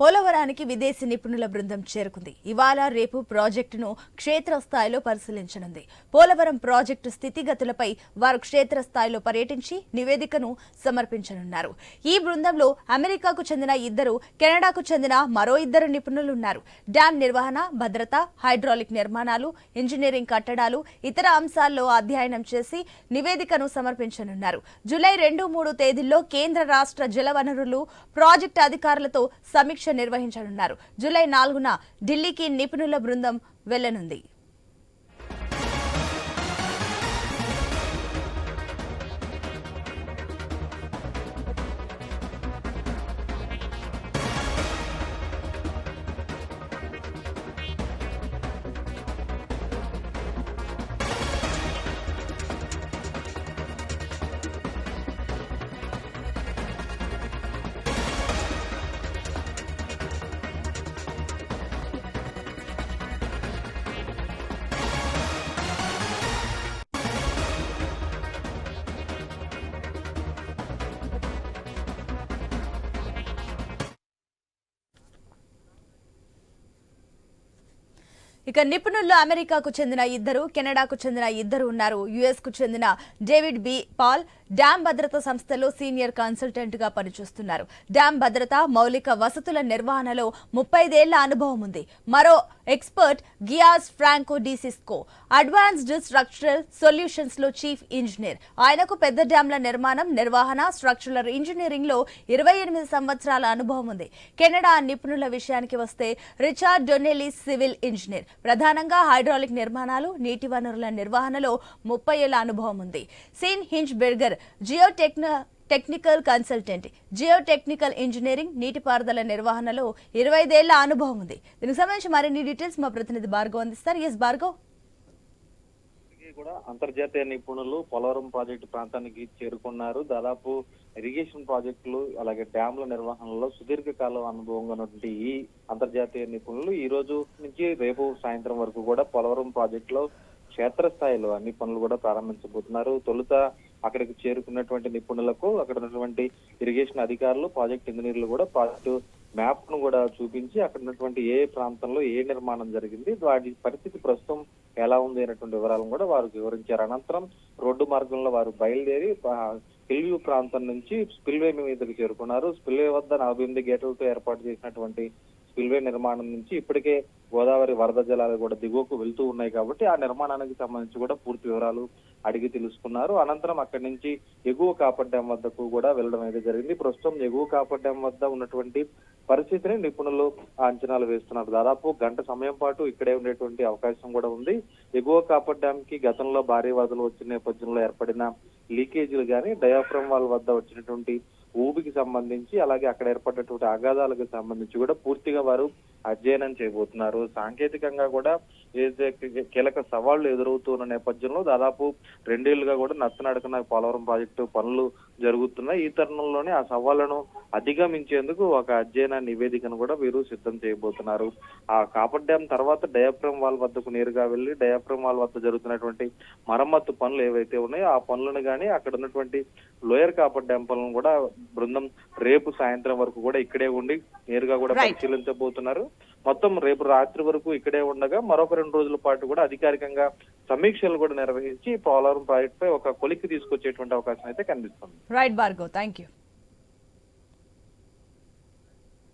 పోలవరానికి విదేశీ నిపుణుల బృందం చేరుకుంది. ఇవాళ రేపు ప్రాజెక్టును క్షేత్రస్థాయిలో పరిశీలించనుంది. పోలవరం ప్రాజెక్టు స్థితిగతులపై వారు క్షేత్రస్థాయిలో పర్యటించి నివేదికను సమర్పించనున్నారు. ఈ బృందంలో అమెరికాకు చెందిన ఇద్దరు కెనడాకు చెందిన మరో ఇద్దరు నిపుణులు ఉన్నారు డ్యాం నిర్వహణ భద్రత హైడ్రాలిక్ నిర్మాణాలు ఇంజనీరింగ్ కట్టడాలు ఇతర అంశాల్లో అధ్యయనం చేసి నివేదికను సమర్పించనున్నారు. జూలై రెండు మూడు తేదీల్లో కేంద్ర రాష్ట్ర జలవనరులు ప్రాజెక్టు అధికారులతో సమీక్ష నిర్వహించనున్నారు. జూలై నాలుగున ఢిల్లీకి నిపుణుల బృందం వెళ్ళనుంది ఇక నిపుణుల్లో అమెరికాకు చెందిన ఇద్దరు కెనడాకు చెందిన ఇద్దరు ఉన్నారు. యుఎస్కు చెందిన డేవిడ్ బి. పాల్ డ్యాం భద్రత సంస్థలో సీనియర్ కన్సల్టెంట్గా పనిచేస్తున్నారు. డ్యాం భద్రత మౌలిక వసతుల నిర్వహణలో ముప్పైదేళ్ళ అనుభవం ఉంది. మరో expert Gias Franco Disisco advanced structural సొల్యూషన్స్లో chief engineer. ఆయనకు పెద్ద డ్యాంల నిర్మాణం నిర్వహణ స్ట్రక్చరల్ ఇంజనీరింగ్లో ఇరవై ఎనిమిది సంవత్సరాల అనుభవం ఉంది. కెనడా నిపుణుల విషయానికి వస్తే రిచార్డ్ డొనెలీ సివిల్ ఇంజనీర్. ప్రధానంగా హైడ్రాలిక్ నిర్మాణాలు నీటి వనరుల నిర్వహణలో ముప్పై ఏళ్ళ అనుభవం ఉంది. Sean Hinchberger geotechnical consultant geotechnical engineering నీటిపారుదల నిర్వహణలో ఇరవై ఐదేళ్ళ అనుభవం ఉంది. దీనికి సంబంధించి మరిన్ని డీటెయిల్స్ మా ప్రతినిధి భార్గవ్ అందిస్తారు. ఎస్ భార్గవ్. కూడా అంతర్జాతీయ నిపుణులు పోలవరం ప్రాజెక్టు ప్రాంతానికి చేరుకున్నారు. దాదాపు ఇరిగేషన్ ప్రాజెక్టులు అలాగే డ్యామ్ల నిర్వహణలో సుదీర్ఘకాలం అనుభవంగా ఉన్నటువంటి ఈ అంతర్జాతీయ నిపుణులు ఈ రోజు నుంచి రేపు సాయంత్రం వరకు కూడా పోలవరం ప్రాజెక్టులో క్షేత్రస్థాయిలో అన్ని పనులు కూడా ప్రారంభించబోతున్నారు. తొలుత అక్కడికి చేరుకున్నటువంటి నిపుణులకు అక్కడ ఉన్నటువంటి ఇరిగేషన్ అధికారులు ప్రాజెక్ట్ ఇంజనీర్లు కూడా ప్రాజెక్టు మ్యాప్ను కూడా చూపించి అక్కడ ఉన్నటువంటి ఏ ప్రాంతంలో ఏ నిర్మాణం జరిగింది వాటి పరిస్థితి ప్రస్తుతం ఎలా ఉంది అనేటువంటి వివరాలను కూడా వారు వివరించారు. అనంతరం రోడ్డు మార్గంలో వారు బయలుదేరి స్పిల్వ్యూ ప్రాంతం నుంచి స్పిల్వే మీదకి చేరుకున్నారు. స్పిల్వే వద్ద నలభై ఎనిమిది గేట్లతో ఏర్పాటు చేసినటువంటి స్పిల్వే నిర్మాణం నుంచి ఇప్పటికే గోదావరి వరద జలాలు కూడా దిగువకు వెళ్తూ ఉన్నాయి కాబట్టి ఆ నిర్మాణానికి సంబంధించి కూడా పూర్తి వివరాలు అడిగి తెలుసుకున్నారు. అనంతరం అక్కడి నుంచి ఎగువ కాపర్ డ్యాం వద్దకు కూడా వెళ్ళడం అయితే జరిగింది. ప్రస్తుతం ఎగువ కాపర్ డ్యాం వద్ద ఉన్నటువంటి పరిస్థితిని నిపుణులు అంచనాలు వేస్తున్నారు. దాదాపు గంట సమయం పాటు ఇక్కడే ఉండేటువంటి అవకాశం కూడా ఉంది. ఎగువ కాపర్ డ్యాం కి గతంలో భారీ వరదలు వచ్చిన నేపథ్యంలో ఏర్పడిన లీకేజీలు కానీ డయాఫ్రమ్ వాల్ వద్ద వచ్చినటువంటి ఊబికి సంబంధించి అలాగే అక్కడ ఏర్పడినటువంటి అగాధాలకు సంబంధించి కూడా పూర్తిగా వారు అధ్యయనం చేయబోతున్నారు. సాంకేతికంగా కూడా ఏదైతే కీలక సవాళ్ళు ఎదురవుతున్న నేపథ్యంలో దాదాపు రెండేళ్ళుగా కూడా నత్తనడకన పోలవరం ప్రాజెక్టు పనులు జరుగుతున్నాయి. ఈ తరుణంలోనే ఆ సవాళ్ళను అధిగమించేందుకు ఒక అధ్యయన నివేదికను కూడా వీరు సిద్ధం చేయబోతున్నారు. ఆ కాపర్ డ్యాం తర్వాత డయాఫ్రమ్ వాల్ వద్దకు నేరుగా వెళ్ళి డయాఫ్రమ్ వాల్ వద్ద జరుగుతున్నటువంటి మరమ్మత్తు పనులు ఏవైతే ఉన్నాయో ఆ పనులను గానీ అక్కడ ఉన్నటువంటి లోయర్ కాపర్ డ్యాం పనులను కూడా బృందం రేపు సాయంత్రం వరకు కూడా ఇక్కడే ఉండి నేరుగా కూడా. పరిశీలించబోతున్నారు. మొత్తం రేపు రాత్రి వరకు ఇక్కడే ఉండగా మరొక రెండు రోజుల పాటు కూడా అధికారికంగా సమీక్షలు కూడా నిర్వహించి పోలవరం ప్రాజెక్ట్ పై ఒక కొలిక్కి తీసుకొచ్చేటువంటి అవకాశం అయితే కనిపిస్తుంది. Right బార్గో thank you